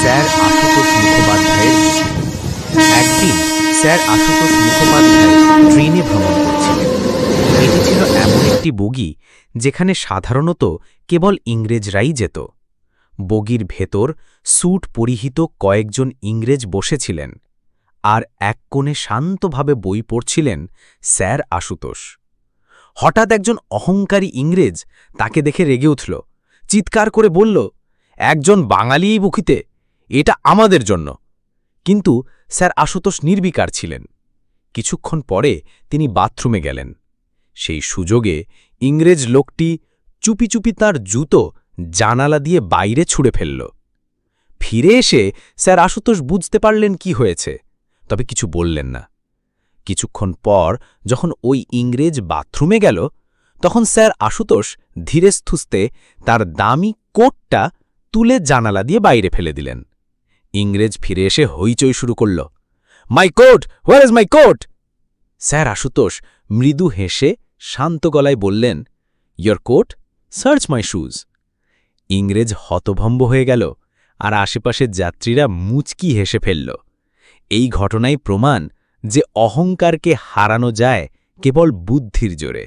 Sir Ashutosh মুখোপাধ্যায়ের। একদিন sir Ashutosh Mukhopadhyay ট্রেনে ভ্রমণ করছিলেন এটি ছিল এমন একটি বগি যেখানে সাধারণত কেবল ইংরেজরাই যেত বগির ভেতর স্যুট পরিহিত কয়েকজন ইংরেজ বসেছিলেন আর এক কোণে শান্তভাবে বই পড়ছিলেন স্যার আশুতোষ হঠাৎ একজন অহংকারী ইংরেজ তাকে দেখে রেগে উঠল, চিৎকার করে বলল, একজন বাঙালিই বুকিতে এটা আমাদের জন্য। কিন্তু স্যার আশুতোষ নির্বিকার ছিলেন। কিছুক্ষণ পরে তিনি বাথরুমে গেলেন। সেই সুযোগে ইংরেজ লোকটি চুপি চুপি তার জুতো জানালা দিয়ে বাইরে ছুঁড়ে ফেলল। ফিরে এসে স্যার আশুতোষ বুঝতে পারলেন কি হয়েছে, তবে কিছু বললেন না। কিছুক্ষণ পর যখন ওই ইংরেজ বাথরুমে গেল, তখন স্যার আশুতোষ ধীরে ধীরেস্থুস্তে তার দামি কোটটা তুলে জানালা দিয়ে বাইরে ফেলে দিলেন। ইংরেজ ফিরে এসে হইচই শুরু করল। My coat, where is my coat? Sir Ashutosh, মৃদু হেসে শান্ত গলায় বললেন, your coat? Search my shoes. ইংরেজ হতভম্ব হয়ে গেল, আর আশেপাশের যাত্রীরা মুচকি হেসে ফেলল। এই ঘটনাই প্রমাণ যে অহংকারকে হারানো যায় কেবল বুদ্ধির জোরে।